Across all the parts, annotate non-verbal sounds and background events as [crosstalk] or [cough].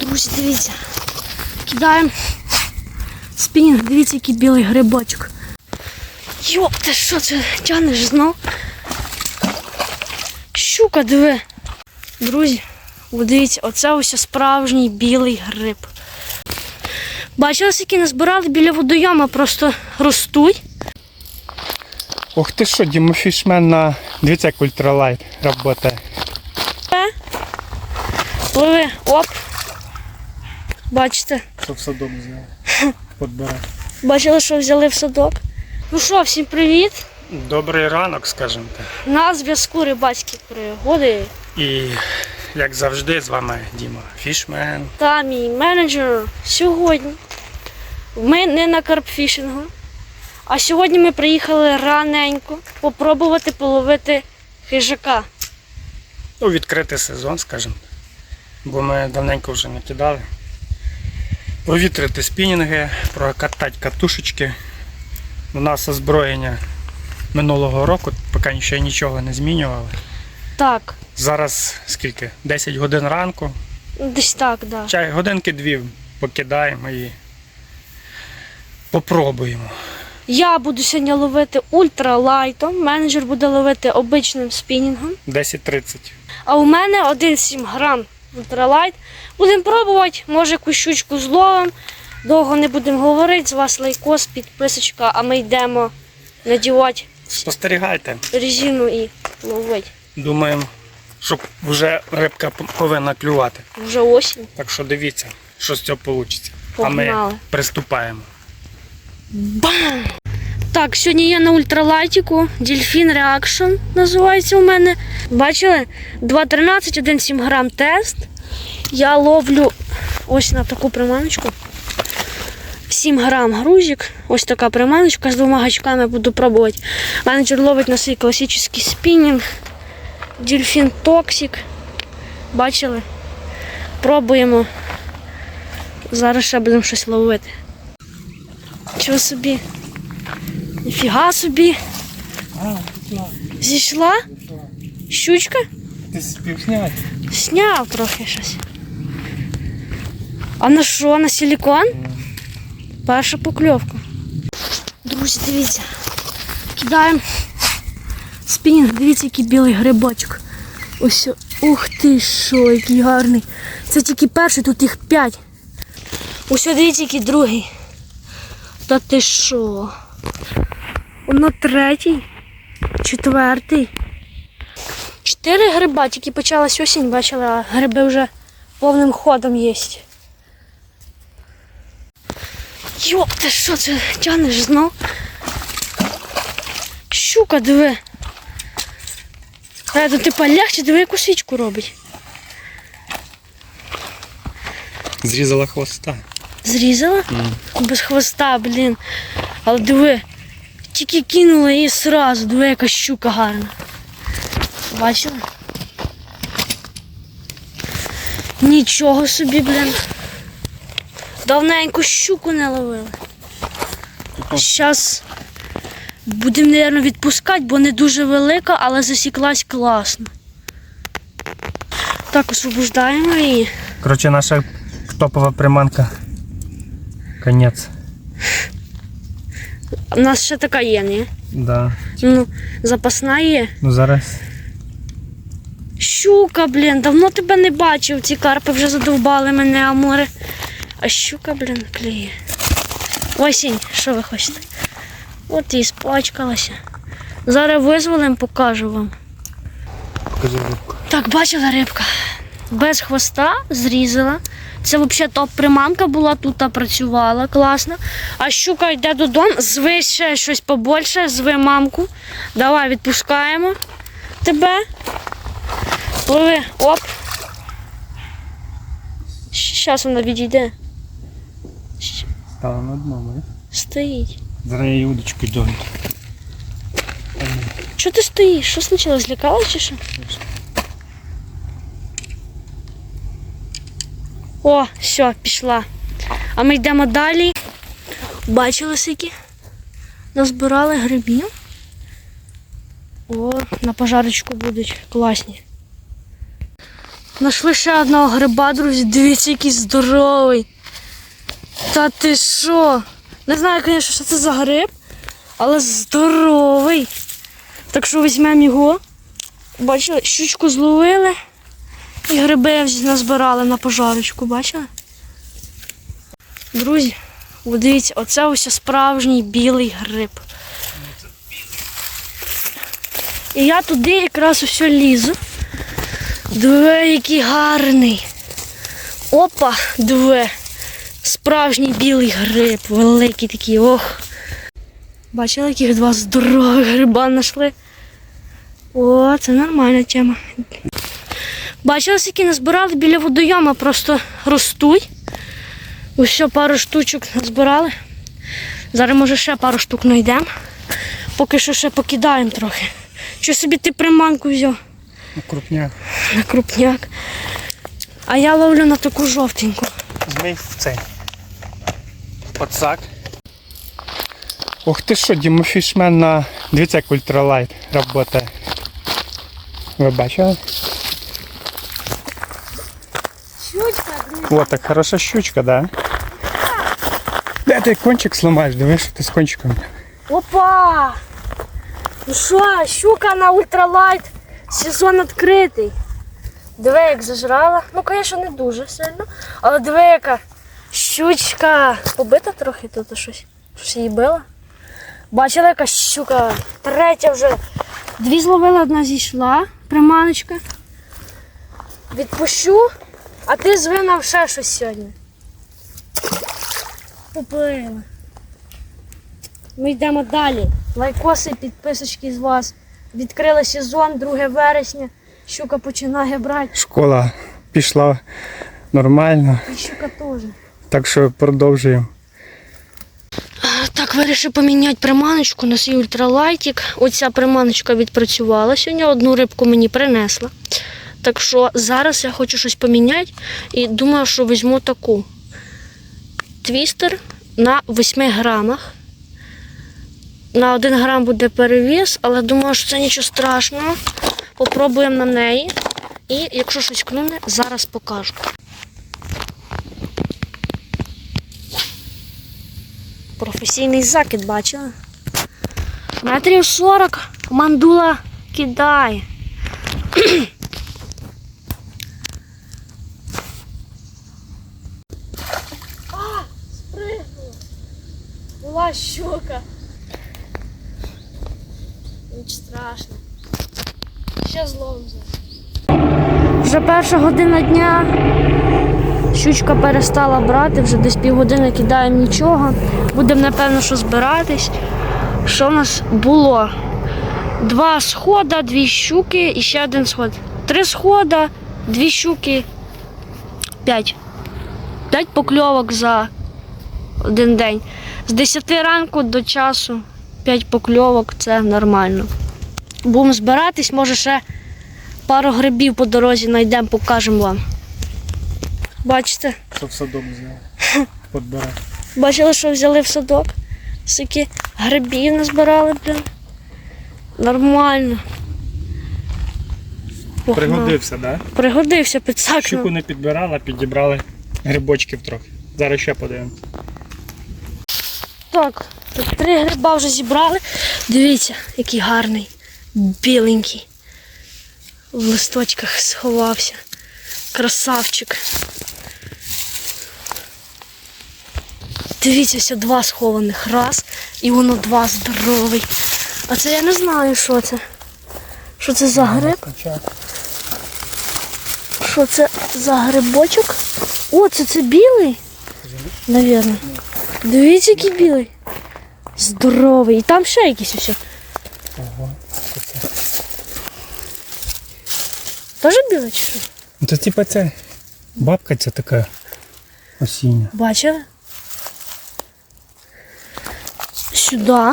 Друзі, дивіться. Кидаємо спінінг, дивіться, який білий грибочок. Йоп, ти що це тянеш знов? Щука, диви. Друзі, дивіться, оце ось справжній білий гриб. Бачили, які назбирали біля водойома, просто ростуть. Ох ти що, Дімофішмен на дивіться, як ультралайт працює. Пливи, оп. Бачите? Що в садок взяв. [laughs] Подбирати. Бачили, що взяли в садок. Ну що, всім привіт. Добрий ранок, скажімо так. На зв'язку рибацькі пригоди. І як завжди, з вами Діма Фішмен. Та мій менеджер сьогодні. Ми не на карпфішингу. А сьогодні ми приїхали раненько попробувати половити хижака. Ну, відкритий сезон, скажімо. Бо ми давненько вже не кидали. Провітрити спінінги, прокатати катушечки. У нас озброєння минулого року, поки ще нічого не змінювали. Так, Зараз скільки? 10 годин ранку. десь так, да. Чай годинки дві покидаємо і попробуємо. Я буду сьогодні ловити ультралайтом, менеджер буде ловити обичним спінінгом. 10.30. А у мене 1,7 грам ультралайт. Будемо пробувати, може якусь щучку зловимо. Довго не будемо говорити, з вас лайкос, підписочка, а ми йдемо надівати Спостерігайте. резину і ловити. Думаємо, що вже рибка повинна клювати. Вже осінь. Так що дивіться, що з цього вийде. А ми приступаємо. Бам! Так, сьогодні я на ультралайтіку. Дельфін Reaction називається у мене. Бачили? 2,13, 1,7 грам тест. Я ловлю ось на таку приманочку. 7 грам грузик. Ось така приманочка з двома гачками буду пробувати. Менеджер ловить на свій класичний спінінг. Дельфін Токсик. Бачили? Пробуємо. Зараз ще будемо щось ловити. Чого собі? Ніфіга собі. Зійшла? Щучка? Ти спів зняти? Сняв трохи щось. А на що? На силікон? Перша покльовка. Друзі, дивіться. Кидаємо спінінг, дивіться, який білий грибочок. Ось. Ух ти що, який гарний. Це тільки перший, тут їх п'ять. Ось дивіться, який другий. Та ти що? Воно третій, четвертий. Чотири гриба, тільки почалась осінь, бачила, а гриби вже повним ходом є. Йоп, ти що це тянеш знов? Щука, диви. Е, то ти полегче, диви, яку свічку робить. Зрізала хвоста. Зрізала? Без хвоста, блін. Але диви, тільки кинула і сразу, диви, яка щука гарна. Бачила? Нічого собі, блін. Давненько щуку не ловили. Зараз будемо, мабуть, відпускати, бо не дуже велика, але засіклась класно. Так, освобождаємо її. Коротше, наша топова приманка. Конець. У нас ще така є, ні? Да. Ну, запасна є. Ну зараз. Щука, блін, давно тебе не бачив. Ці карпи вже задовбали мене, а море. А щука, блін, клює. Осінь, що ви хочете? От і спачкалася. Зараз визволим, покажу вам. Покажи рибку. Так, бачила рибка. Без хвоста зрізала. Це взагалі топ-приманка була, тут та працювала класно. А щука йде додому, зви ще щось побольше, зви мамку. Давай відпускаємо тебе. Пливи, оп. Зараз вона відійде. Стала на дно, ми. Стоїть. Зараз я її удочку догню. Чого ти стоїш? Що спочатку злякалась чи що? О, все, пішла. А ми йдемо далі. Бачили скільки? Назбирали грибів. О, на пожарочку будуть класні. Нашли ще одного гриба, друзі. Дивіться, який здоровий. Та ти що? Не знаю, звісно, що це за гриб, але здоровий. Так що візьмемо його. Бачили, щучку зловили і гриби назбирали на пожарочку, бачили? Друзі, дивіться, оце ось справжній білий гриб. І я туди якраз усе лізу. Диви, який гарний. Опа, диви. Справжній білий гриб, великий такий, ох. Бачили, яких два здорових гриба знайшли. О, це нормальна тема. Бачили, скільки назбирали біля водойома, просто ростуть. Ось ще пару штучок назбирали. Зараз, може, ще пару штук знайдемо. Поки що ще покидаємо трохи. Що собі ти приманку взяв Крупняк. на крупняк. А я ловлю на таку жовтеньку. Змій в цей. Пацак. Ух ти що, Дімофішмен на. Дивіться, як ультралайт працює. Ви бачили? О, так хороша щучка, да? Де ти кончик сломаєш? Дивись, що ти з кончиком. Опа! Ну що, щука на ультралайт. Сезон відкритий. Диви, як зажрала. Ну, звісно, не дуже сильно. Але диви, яка щучка. Побита трохи тут щось. Щось її било. Бачила, яка щука. Третя вже. Дві зловила, одна зійшла. Приманочка. Відпущу, а ти звинав ще щось сьогодні. Поплила. Ми йдемо далі. Лайкоси, підписочки з вас. Відкрили сезон, 2 вересня. Щука починає брати. Школа пішла нормально, І щука теж. так що продовжуємо. Так, вирішив поміняти приманочку на свій ультралайтик. Оця приманочка відпрацювала сьогодні, одну рибку мені принесла. Так що зараз я хочу щось поміняти і думаю, що візьму таку. Твістер на 8 грамах. На 1 грам буде перевіз, але думаю, що це нічого страшного. Попробуємо на неї. І якщо щось клюне, зараз покажу. Професійний закид бачила. Метрів 40 мандула кидає. [clears throat] Була щука. Нічого страшно. Ще зловим Вже перша година дня. Щучка перестала брати, вже десь півгодини кидаємо нічого. Будемо, напевно, що збиратись. Що в нас було? Два схода, дві щуки і ще один сход. Три схода, дві щуки, п'ять. П'ять покльовок за один день. З 10 ранку до часу п'ять покльовок це нормально. Будемо збиратись, може ще пару грибів по дорозі знайдемо, покажемо вам. Бачите? Що в садок взяли? [laughs] Подбирати. Бачили, що взяли в садок. Скільки грибів назбирали, блін. Нормально. Погнав. Пригодився, так? Да? Пригодився підсакнув. Щуку не підбирали, а підібрали грибочків трохи. Зараз ще подивимося. Так, три гриба вже зібрали. Дивіться, який гарний, біленький. В листочках сховався. Красавчик. Дивіться, ось два схованих. Раз, і воно два здоровий. А це я не знаю, що це. Що це за гриб? Що це за грибочок? О, це це білий? Навірно. Дивіться, який білий. Здоровий. І там ще якийсь усе. Ого, що це? Теж білий чи що? Ну то типа це бабка ця така осіння. Бачили? Сюди.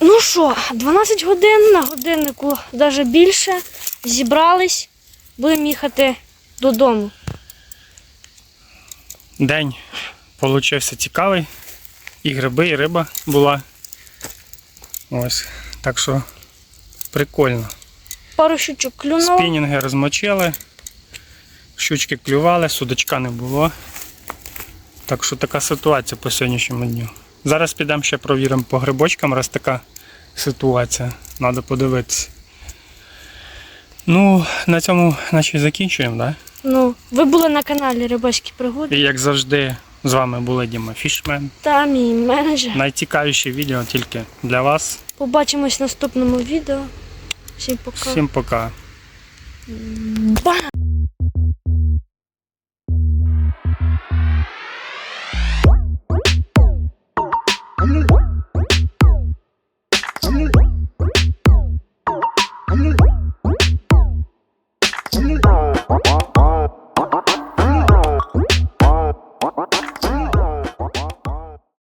Ну що, 12 годин на годиннику, навіть більше. Зібрались. Будемо їхати додому. День получився цікавий. І гриби, і риба була. Ось. Так що прикольно. пару щучок клюнуло. Спінінги розмочили, щучки клювали, судочка не було. Так що така ситуація по сьогоднішньому дню. Зараз підемо ще провіримо по грибочкам, раз така ситуація. Треба подивитися. Ну, на цьому наче закінчуємо, так? Ну, ви були на каналі Рибацькі пригоди. І як завжди, з вами була Діма Фішмен. Та мій менеджер. Найцікавіші відео тільки для вас. Побачимось в наступному відео. Всім пока. Всім пока. Бам!